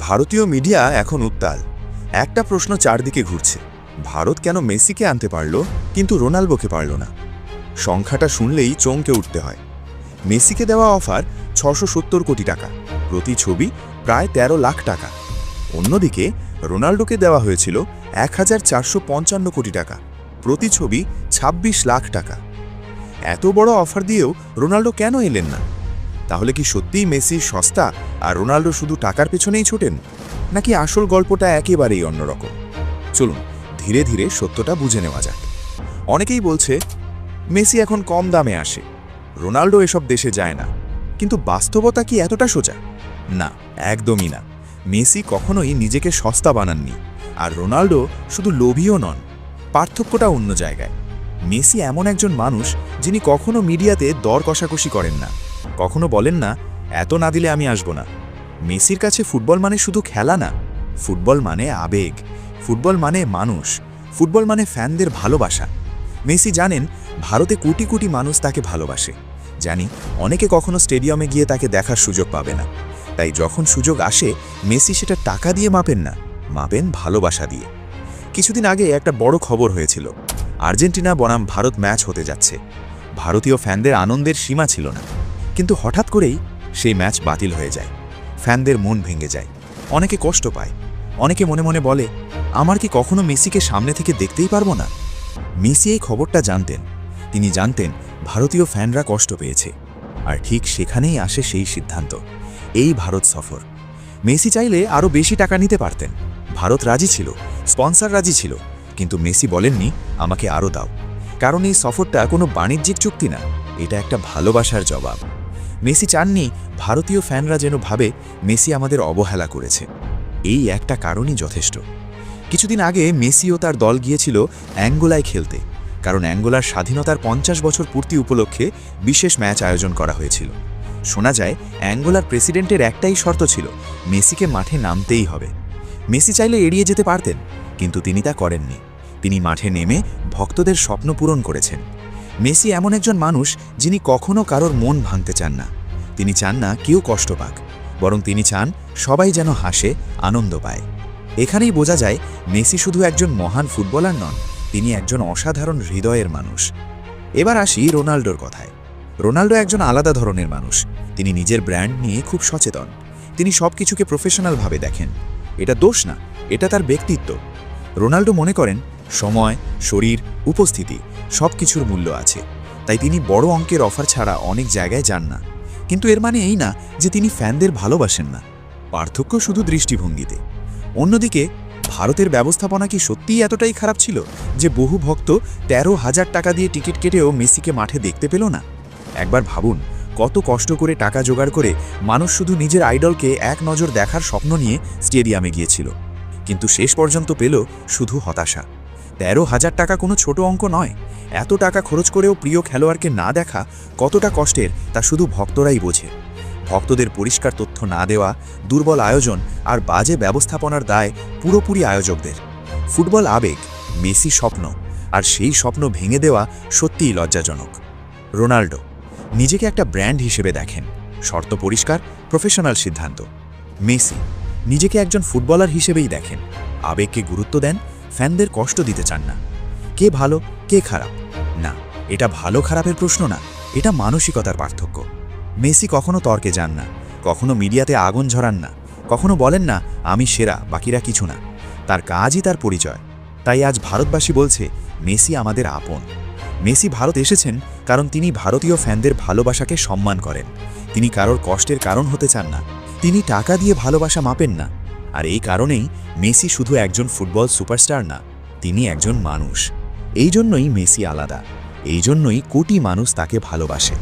ভারতীয় মিডিয়া এখন উত্তাল। একটা প্রশ্ন চারদিকে ঘুরছে। ভারত কেন মেসিকে আনতে পারল, কিন্তু রোনাল্ডোকে পারল না? সংখ্যাটা শুনলেই চমকে উঠতে হয়। মেসিকে দেওয়া অফার ছশো কোটি টাকা, প্রতি ছবি প্রায় ১৩ লাখ টাকা। অন্যদিকে রোনাল্ডোকে দেওয়া হয়েছিল এক হাজার চারশো পঞ্চান্ন কোটি টাকা, প্রতি ছবি ২৬ লাখ টাকা। এত বড় অফার দিয়েও রোনাল্ডো কেন এলেন না? তাহলে কি সত্যিই মেসি সস্তা আর রোনাল্ডো শুধু টাকার পেছনেই ছোটেন? নাকি আসল গল্পটা একেবারেই অন্যরকম? চলুন, ধীরে ধীরে সত্যটা বুঝে নেওয়া যাক। অনেকেই বলছে, মেসি এখন কম দামে আসে। রোনাল্ডো এসব দেশে যায় না। কিন্তু বাস্তবতা কি এতটা সোজা? না, একদমই না। মেসি কখনোই নিজেকে সস্তা বানাননি। আর রোনাল্ডো শুধু লোভীও নন পার্থক্যটা অন্য জায়গায়। মেসি এমন একজন মানুষ যিনি কখনো মিডিয়াতে দর কষাকষি করেন না। কখনো বলেন না, এত না দিলে আমি আসব না। মেসির কাছে ফুটবল মানে শুধু খেলা না, ফুটবল মানে আবেগ, ফুটবল মানে মানুষ, ফুটবল মানে ফ্যানদের ভালোবাসা। মেসি জানেন, ভারতে কোটি কোটি মানুষ তাকে ভালোবাসে। জানি, অনেকে কখনো স্টেডিয়ামে গিয়ে তাকে দেখার সুযোগ পাবে না। তাই যখন সুযোগ আসে, মেসি সেটা টাকা দিয়ে মাপেন না, মাপেন ভালোবাসা দিয়ে। কিছুদিন আগে একটা বড় খবর হয়েছিল, আর্জেন্টিনা বনাম ভারত ম্যাচ হতে যাচ্ছে। ভারতীয় ফ্যানদের আনন্দের সীমা ছিল না। কিন্তু হঠাৎ করেই সেই ম্যাচ বাতিল হয়ে যায়। ফ্যানদের মন ভেঙে যায়। অনেকে কষ্ট পায়। অনেকে মনে মনে বলে, আমার কি কখনো মেসিকে সামনে থেকে দেখতেই পারব না? মেসি এই খবরটা জানতেন। তিনি জানতেন, ভারতীয় ফ্যানরা কষ্ট পেয়েছে। আর ঠিক সেখানেই আসে সেই সিদ্ধান্ত। এই ভারত সফর। মেসি চাইলে আরও বেশি টাকা নিতে পারতেন। ভারত রাজি ছিল, স্পন্সর রাজি ছিল। কিন্তু মেসি বলেননি, আমাকে আরও দাও। কারণ এই সফরটা কোনো বাণিজ্যিক চুক্তি না। এটা একটা ভালোবাসার জবাব। মেসি চাননি, ভারতীয় ফ্যানরা যেন ভাবে মেসি আমাদের অবহেলা করেছে। এই একটা কারণই যথেষ্ট। কিছুদিন আগে মেসি ও তার দল গিয়েছিল অ্যাঙ্গোলায় খেলতে, কারণ অ্যাঙ্গোলার স্বাধীনতার পঞ্চাশ বছর পূর্তি উপলক্ষে বিশেষ ম্যাচ আয়োজন করা হয়েছিল। শোনা যায়, অ্যাঙ্গোলার প্রেসিডেন্টের একটাই শর্ত ছিল, মেসিকে মাঠে নামতেই হবে। মেসি চাইলে এড়িয়ে যেতে পারতেন, কিন্তু তিনি তা করেননি। তিনি মাঠে নেমে ভক্তদের স্বপ্ন পূরণ করেছেন। মেসি এমন একজন মানুষ যিনি কখনো কারোর মন ভাঙতে চান না। তিনি চান না কেউ কষ্ট পাক, বরং তিনি চান সবাই যেন হাসে, আনন্দ পায়। এখানেই বোঝা যায়, মেসি শুধু একজন মহান ফুটবলার নন, তিনি একজন অসাধারণ হৃদয়ের মানুষ। এবার আসি রোনাল্ডোর কথায়। রোনাল্ডো একজন আলাদা ধরনের মানুষ। তিনি নিজের ব্র্যান্ড নিয়ে খুব সচেতন। তিনি সব কিছুকে প্রফেশনালভাবে দেখেন। এটা দোষ না, এটা তার ব্যক্তিত্ব। রোনাল্ডো মনে করেন, সময়, শরীর, উপস্থিতি সব কিছুর মূল্য আছে। তাই তিনি বড় অঙ্কের অফার ছাড়া অনেক জায়গায় যান না। কিন্তু এর মানে এই না যে তিনি ফ্যানদের ভালোবাসেন না। পার্থক্য শুধু দৃষ্টিভঙ্গিতে। অন্যদিকে, ভারতের ব্যবস্থাপনা কি সত্যিই এতটাই খারাপ ছিল যে বহু ভক্ত তেরো হাজার টাকা দিয়ে টিকিট কেটেও মেসিকে মাঠে দেখতে পেল না? একবার ভাবুন, কত কষ্ট করে টাকা জোগাড় করে মানুষ শুধু নিজের আইডলকে এক নজর দেখার স্বপ্ন নিয়ে স্টেডিয়ামে গিয়েছিল। কিন্তু শেষ পর্যন্ত পেল শুধু হতাশা। তেরো হাজার টাকা কোনো ছোট অঙ্ক নয়। এত টাকা খরচ করেও প্রিয় খেলোয়াড়কে না দেখা কতটা কষ্টের তা শুধু ভক্তরাই বোঝে। ভক্তদের পরিষ্কার তথ্য না দেওয়া, দুর্বল আয়োজন আর বাজে ব্যবস্থাপনার দায় পুরোপুরি আয়োজকদের। ফুটবল আবেগ, মেসি স্বপ্ন আর সেই স্বপ্ন ভেঙে দেওয়া সত্যিই লজ্জাজনক। রোনাল্ডো, নিজেকে একটা ব্র্যান্ড হিসেবে দেখেন। শর্ত পরিষ্কার, প্রফেশনাল সিদ্ধান্ত। মেসি, নিজেকে একজন ফুটবলার হিসেবেই দেখেন। আবেগকে গুরুত্ব দেন ফ্যানদের কষ্ট দিতে চান না। কে ভালো, কে খারাপ? না, এটা ভালো খারাপের প্রশ্ন না, এটা মানসিকতার পার্থক্য। মেসি কখনো তর্কে যান না, কখনো মিডিয়াতে আগুন ঝরান না, কখনো বলেন না, আমি সেরা, বাকিরা কিছু না। তার কাজই তার পরিচয়। তাই আজ ভারতবাসী বলছে, মেসি আমাদের আপন। মেসি ভারত এসেছেন কারণ তিনি ভারতীয় ফ্যানদের ভালোবাসাকে সম্মান করেন। তিনি কারোর কষ্টের কারণ হতে চান না। তিনি টাকা দিয়ে ভালোবাসা মাপেন না। আর এই কারণেই মেসি শুধু একজন ফুটবল সুপারস্টার না, তিনি একজন মানুষ। এই জন্যই মেসি আলাদা। এই জন্যই কোটি মানুষ তাকে ভালোবাসে।